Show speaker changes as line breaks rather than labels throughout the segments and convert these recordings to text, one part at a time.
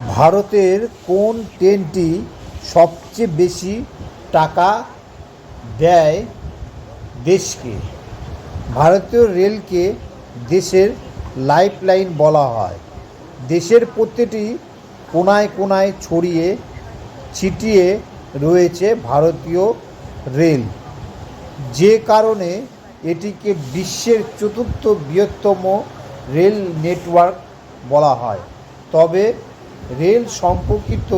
ভারতের কোন ট্রেনটি সবচেয়ে বেশি টাকা দেয় দেশকে? ভারতীয় রেলকে দেশের লাইফলাইন বলা হয়। দেশের প্রতিটি কোনায় কোণায় ছড়িয়ে ছিটিয়ে রয়েছে ভারতীয় রেল। যে কারণে এটিকে বিশ্বের চতুর্থ বৃহত্তম রেল নেটওয়ার্ক বলা হয়। তবে রেল সম্পর্কিত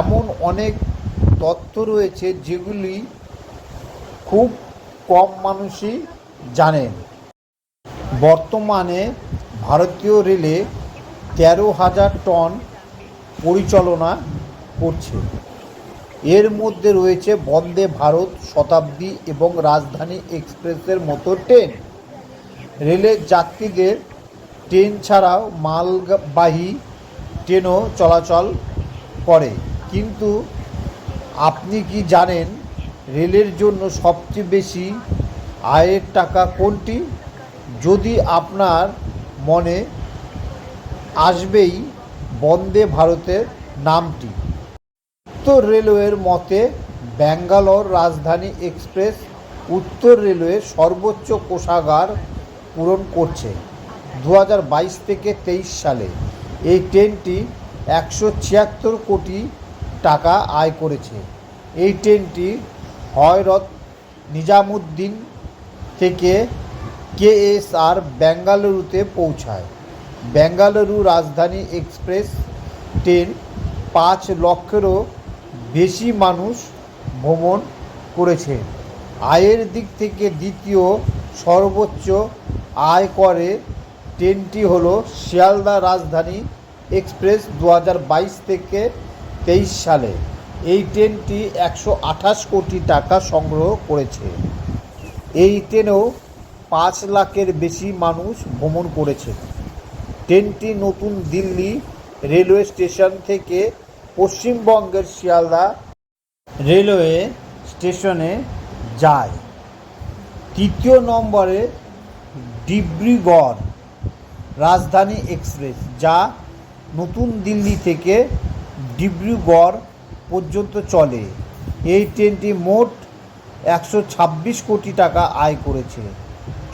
এমন অনেক তথ্য রয়েছে যেগুলি খুব কম মানুষই জানেন বর্তমানে ভারতীয় রেলে তেরো হাজার টন পরিচালনা করছে। এর মধ্যে রয়েছে বন্দে ভারত শতাব্দী এবং রাজধানী এক্সপ্রেসের মতো ট্রেন। রেলের যাত্রীদের ট্রেন ছাড়াও মালবাহী ট্রেনও চলাচল করে। কিন্তু আপনি কি জানেন রেলের জন্য সবচেয়ে বেশি আয়ের টাকা কোনটি? যদি আপনার মনে আসবেই বন্দে ভারতের নামটি। উত্তর রেলওয়ের মতে, ব্যাঙ্গালোর রাজধানী এক্সপ্রেস উত্তর রেলওয়ে সর্বোচ্চ কোষাগার পূরণ করছে। দু হাজার বাইশ থেকে তেইশ সালে এই ট্রেনটি একশো ছিয়াত্তর কোটি টাকা আয় করেছে। এই ট্রেনটি হয়রত নিজামুদ্দিন থেকে কেএসআর বেঙ্গালুরুতে পৌঁছায়। বেঙ্গালুরু রাজধানী এক্সপ্রেস ট্রেন পাঁচ লক্ষেরও বেশি মানুষ ভ্রমণ করেছে। আয়ের দিক থেকে দ্বিতীয় সর্বোচ্চ আয় করে ট্রেনটি হলো শিয়ালদা রাজধানী এক্সপ্রেস দু হাজার বাইশ থেকে তেইশ সালে। এই ট্রেনটি একশো আঠাশ কোটি টাকা সংগ্রহ করেছে। এই ট্রেনেও পাঁচ লাখের বেশি মানুষ ভ্রমণ করেছে। ট্রেনটি নতুন দিল্লি রেলওয়ে স্টেশন থেকে পশ্চিমবঙ্গের শিয়ালদা রেলওয়ে স্টেশনে যায়। তৃতীয় নম্বরে ডিব্রুগড়। রাজধানী এক্সপ্রেস, যা নতুন দিল্লি থেকে ডিব্রুগড় পর্যন্ত চলে। এই ট্রেনটি মোট একশো ছাব্বিশ কোটি টাকা আয় করেছে।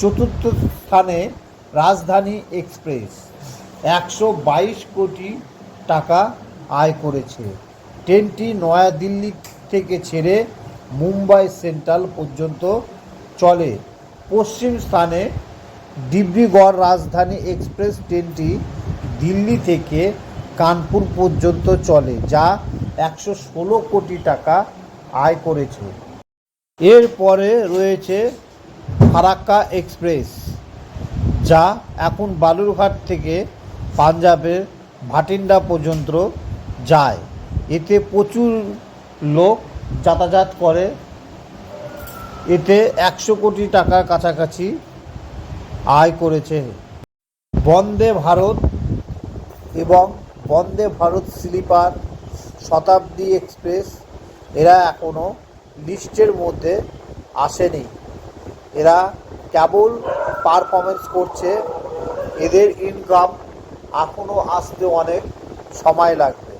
চতুর্থ স্থানে রাজধানী এক্সপ্রেস, একশো বাইশ কোটি টাকা আয় করেছে। ট্রেনটি নয়াদিল্লি থেকে ছেড়ে মুম্বাই সেন্ট্রাল পর্যন্ত চলে। পশ্চিম স্থানে ডিব্রুগড় রাজধানী এক্সপ্রেস ট্রেনটি দিল্লি থেকে কানপুর পর্যন্ত চলে, যা একশো ষোলো কোটি টাকা আয় করেছে। এরপরে রয়েছে ফারাক্কা এক্সপ্রেস, যা এখন বালুরঘাট থেকে পাঞ্জাবের ভাটিন্ডা পর্যন্ত যায়। এতে প্রচুর লোক যাতায়াত করে। এতে একশো কোটি টাকার কাছাকাছি আয় করেছে। বন্দে ভারত এবং বন্দে ভারত স্লিপার শতাব্দী এক্সপ্রেস এরা এখনও লিস্টের মধ্যে আসেনি। এরা কেবল পারফরমেন্স করছে। এদের ইনকাম এখনও আসতে অনেক সময় লাগবে।